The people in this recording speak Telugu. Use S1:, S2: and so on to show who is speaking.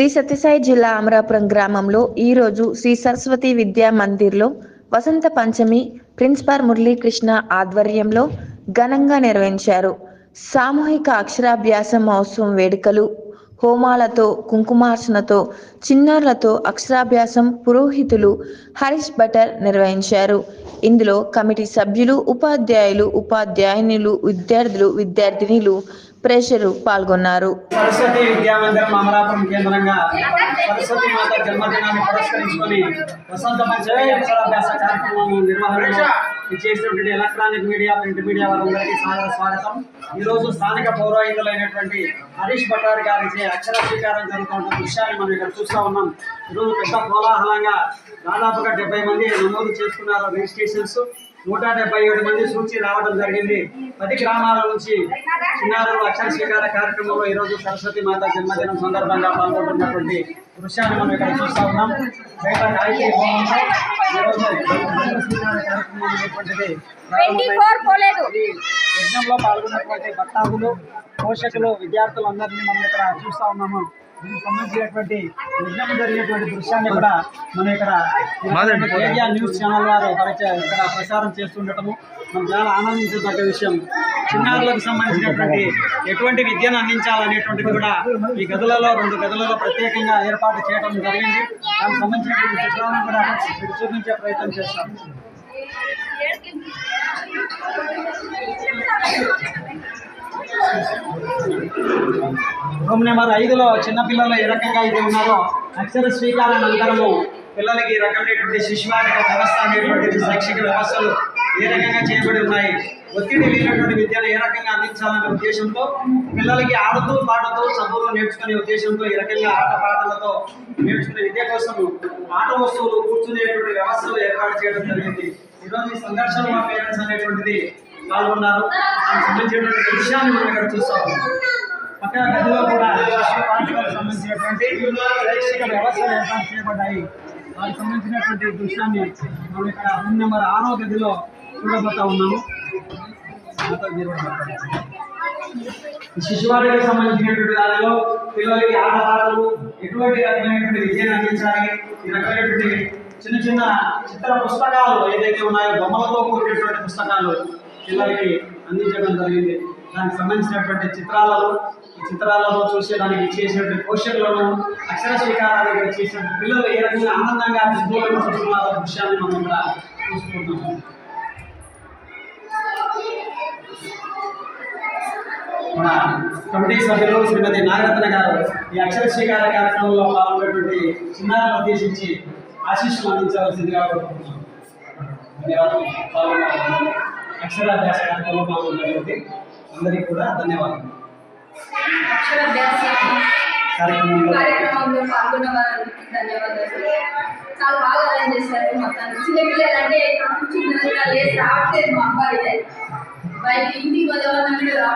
S1: శ్రీ సత్యసాయి జిల్లా అమరాపురం గ్రామంలో ఈరోజు శ్రీ సరస్వతి విద్యా మందిర్లో వసంత పంచమి ప్రిన్సిపాల్ మురళీకృష్ణ ఆధ్వర్యంలో ఘనంగా నిర్వహించారు. సామూహిక అక్షరాభ్యాస మహోత్సవం వేడుకలు హోమాలతో కుంకుమార్చనతో చిన్నారులతో అక్షరాభ్యాసం పురోహితులు హరీష్ బటర్ నిర్వహించారు. ఇందులో కమిటీ సభ్యులు ఉపాధ్యాయులు ఉపాధ్యాయునులు విద్యార్థులు విద్యార్థినిలు ప్రేషరు పాల్గొన్నారు.
S2: సరస్వతి విద్యామందిరం అమలాపురం కేంద్రంగా సరస్వతి మాత జన్మదినాన్ని పురస్కరించుకొని వసంత పంచమి అక్షరాభ్యాస కార్యక్రమం నిర్వహణలో చేసినటువంటి ఎలక్ట్రానిక్ మీడియా ప్రింట్ మీడియా వారందరికీ సాదర స్వాగతం. ఈ రోజు స్థానిక పౌరాయుధులైనటువంటి హరీష్ భట్టారి గారిచే అక్షర స్వీకారం జరుగుతున్న దృశ్యాన్ని మనం ఇక్కడ చూస్తూ ఉన్నాం. ఈరోజు పెద్ద కోలాహలంగా దాదాపుగా డెబ్బై మంది నమోదు చేసుకున్నారు రిజిస్ట్రేషన్స్. నూట డెబ్బై ఏడు మంది సూచి రావడం జరిగింది. పది గ్రామాల నుంచి చిన్నారులు అక్షర స్వీకార కార్యక్రమంలో ఈరోజు సరస్వతి మాత జన్మదినం సందర్భంగా పాల్గొంటున్నటువంటి దృశ్యాన్ని మనం ఇక్కడ చూస్తా ఉన్నాం. బయట గాయత్రి హోమంలో ఈరోజు యజ్ఞంలో పాల్గొన్నటువంటి భక్తాదులు పోషకులు విద్యార్థులందరినీ మనం ఇక్కడ చూస్తా ఉన్నాము. దీనికి సంబంధించినటువంటి యజ్ఞం జరిగేటువంటి దృశ్యాన్ని కూడా మనం ఇక్కడ ఏరియా న్యూస్ ఛానల్ వారు ఇక్కడ ప్రసారం చేస్తుండటము మనం చాలా ఆనందించదగ్గ విషయం. చిన్నారులకు సంబంధించినటువంటి ఎటువంటి విద్యను అందించాలనేటువంటిది కూడా ఈ గదులలో రెండు గదులలో ప్రత్యేకంగా ఏర్పాటు చేయడం జరిగింది. దానికి చిత్రాలను కూడా మీకు చూపించే ప్రయత్నం చేస్తాం. రూమ్ నెంబర్ ఐదులో చిన్నపిల్లలు ఏ రకంగా అయితే ఉన్నారో అక్షర స్వీకారం అనంతరము పిల్లలకి ఈ రకమైనటువంటి శిశువాటిక వ్యవస్థ అనేటువంటిది శైక్షిక వ్యవస్థలు ఏ రకంగా చేయబడి ఉన్నాయి. ఒత్తిడి లేనటువంటి విద్యను ఏ రకంగా అందించాలనే ఉద్దేశంతో పిల్లలకి ఆడుతూ పాడుతూ చదువులు నేర్చుకునే ఉద్దేశంతో ఈ రకంగా ఆట పాటలతో నేర్చుకునే విద్య కోసం ఆట వస్తువులు కూర్చునేటువంటి వ్యవస్థలు ఏర్పాటు చేయడం జరిగింది. ఈరోజు ఈ సంఘర్షణ మా పేరెంట్స్ అనేటువంటిది పాల్గొన్నారు. దానికి సంబంధించినటువంటి విషయాన్ని మనం ఇక్కడ చూస్తాము పక్కన గదిలో కూడా పాఠశాలకు సంబంధించినటువంటి శైక్షిక వ్యవస్థలు ఏర్పాటు చేయబడ్డాయి. వారికి సంబంధించినటువంటి దృశ్యాన్ని మనం ఇక్కడ రూమ్ నెంబర్ ఆరో గదిలో చూడబోతా ఉన్నాము నాతో సంబంధించినటువంటి దానిలో పిల్లలకి ఆటపాటలు ఎటువంటి రకమైనటువంటి విద్యను అందించాలి ఈ రకమైనటువంటి చిన్న చిన్న చిత్ర పుస్తకాలు ఏదైతే ఉన్నాయో బొమ్మలతో కూడినటువంటి పుస్తకాలు పిల్లలకి అందించడం జరిగింది. దానికి సంబంధించినటువంటి చిత్రాలలో ఈ చూసే చూసేదానికి చేసినటువంటి పోషకులను అక్షర స్వీకారానికి చేసిన పిల్లలు ఏ రకంగా ఆనందంగా దిద్దులను చూస్తున్నారో దృశ్యాన్ని మనం కూడా చూసుకుంటున్నాం మన కమిటీ సభ్యులు శ్రీమతి నాగరత్న గారు ఈ అక్షర స్వీకార కార్యక్రమంలో పాల్గొన్నటువంటి చిన్నారులను ఉద్దేశించి ఆశీస్సులు అందించవలసిందిగా కోరుకుంటున్నాం ధన్యవాదాలు అక్షరాభ్యాస కార్యక్రమంలో పాల్గొన్నటువంటి అందరికీ కూడా ధన్యవాదాలు
S3: అక్షరాభ్యాస
S2: కార్యక్రమంలో
S3: పాల్గొన్న వారందరికీ ధన్యవాదాలు. చాలా బాగా అరేంజ్ చేశారు మొత్తాన్ని. చిన్నపిల్లలు అంటే రావట్లేదు మా అబ్బాయి. బయట ఇంటికి వదలవన్నా కూడా